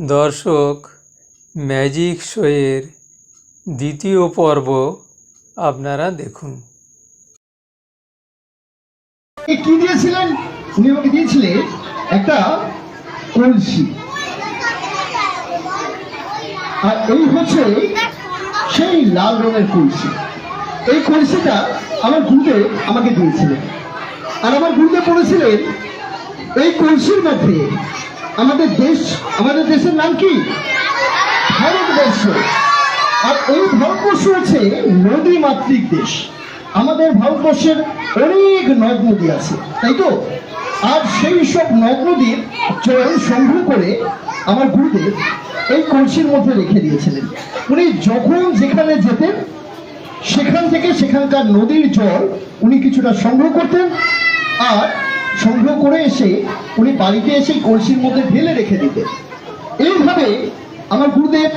দর্শক, ম্যাজিক শোয়ের দ্বিতীয় পর্ব আপনারা দেখুন। কি দিয়েছিলেন? উনি আমাকে দিয়েছিলেন একটা কলসি। আর এই হচ্ছে সেই লাল রঙের কলসি। এই কলসিটা আমার গুরুদেব আমাকে দিয়েছিলেন। আর আমার গুরুদেব বলেছিলেন, এই কলসির মধ্যে আমাদের দেশ, আমাদের দেশের নাম কি? ভারতবর্ষ। আর এই ভারতবর্ষ হচ্ছে নদী মাতৃক দেশ। আমাদের ভারতবর্ষের অনেক নদ নদী আছে, তাই তো? আর সেই সব নদ নদীর জল সংগ্রহ করে আমার গুরুদেব এই কলসির মধ্যে রেখে দিয়েছিলেন। উনি যখন যেখানে যেতেন, সেখান থেকে সেখানকার নদীর জল উনি কিছুটা সংগ্রহ করতেন। আর সংগ্রহ করে এসে উনি বাড়িতে এসে কলসির মধ্যে ঢেলে রেখে দিতেন। এইভাবে আমার গুরুদেব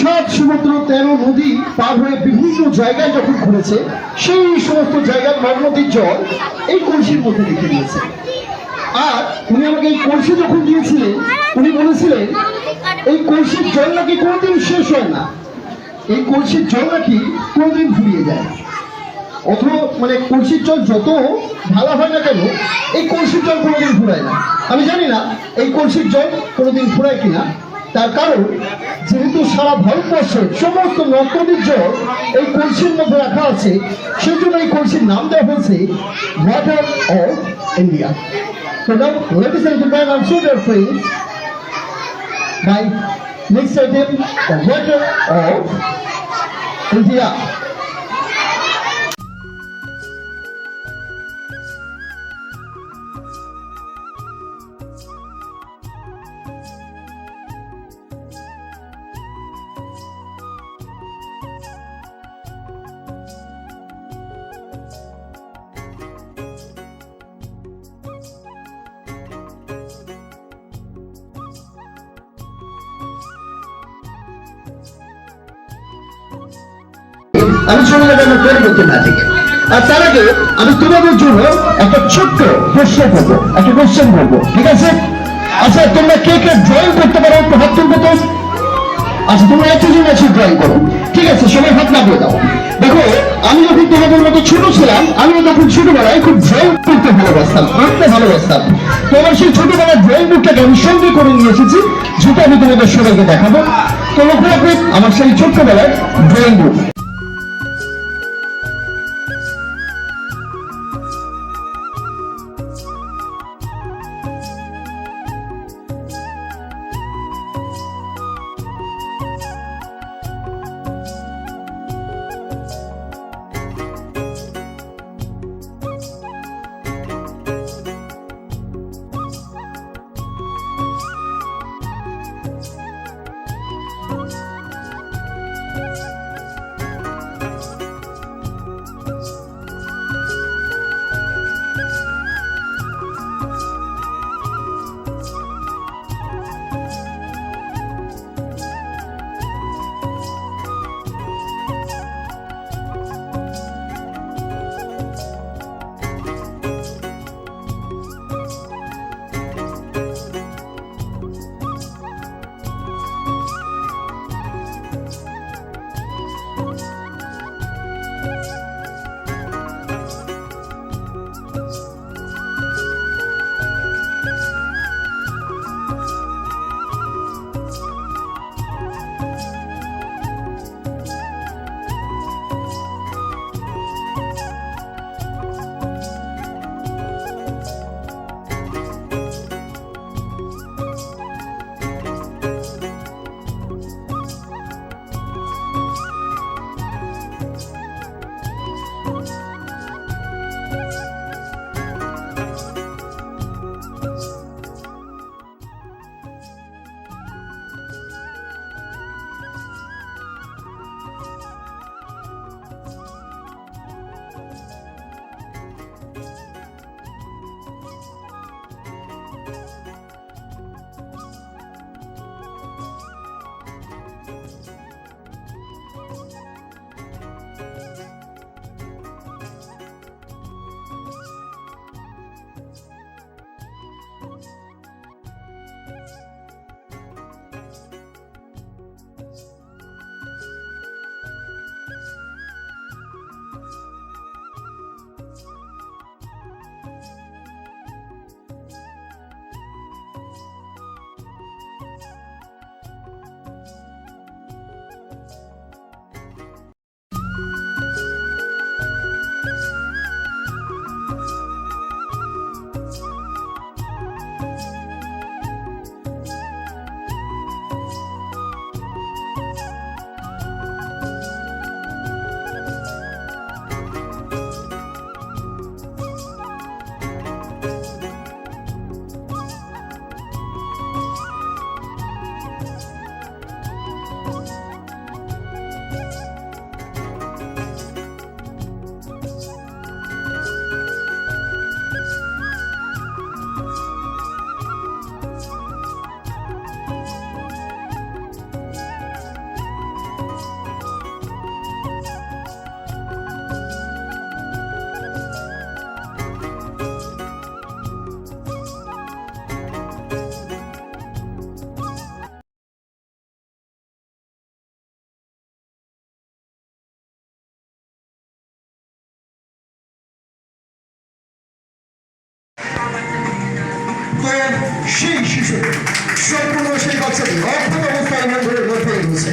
সাত সমুদ্র, তেরো নদী পার হয়ে বিভিন্ন জায়গায় যখন ঘুরেছে, সেই সমস্ত জায়গার নদ নদীর জল এই কলসির মধ্যে রেখে দিয়েছে। আর উনি আমাকে এই কলসি যখন দিয়েছিলেন, উনি বলেছিলেন, এই কলসির জল নাকি কোনোদিন শেষ হয় না। এই কলসির জল নাকি কোনোদিন ফুরিয়ে যায়। অথ মানে কলসির জল যত ঢালা হয় না কেন এই কলসির জল কোনোদিন ফুরায় না। আমি জানি না এই কলসির জল কোনোদিন ফুরায় কিনা। তার কারণ যেহেতু সারা ভারতবর্ষের সমস্ত নদ নদীর জল এই কলসির মধ্যে রাখা আছে সেই জন্য এই কলসির নাম দেওয়া হয়েছে water of India So now, ladies. আমি চলে যাব আমার পরবর্তী ম্যাজিকে আর তার আগে আমি তোমাদের জন্য একটা ছোট্ট প্রশ্ন করব, একটা কোশ্চেন করব, ঠিক আছে? আচ্ছা তোমরা কে কে ড্রয়িং করতে পারো? একটু হাত তুলবো তো? আচ্ছা তোমরা একজন আছে ড্রয়িং করো। ঠিক আছে, সবাই হাত নামিয়ে দাও। দেখো, আমি যখন তোমাদের মতো ছোট ছিলাম আমি তখন ছোটবেলায় খুব ড্রয়িং করতে ভালোবাসতাম, আঁকতে ভালোবাসতাম। তো আমার সেই ছোটবেলার ড্রয়িং বুকটাকে আমি সঙ্গে করে নিয়ে এসেছি, যেটা আমি তোমাদের সবাইকে দেখাবো। তো লক্ষ্য রাখবে, আমার সেই ছোট্টবেলার ড্রয়িং বুক সেই শিশু সম্পূর্ণ সেই বাচ্চাটি অর্থাৎ অবস্থায় মন্দিরের মধ্যে রয়েছে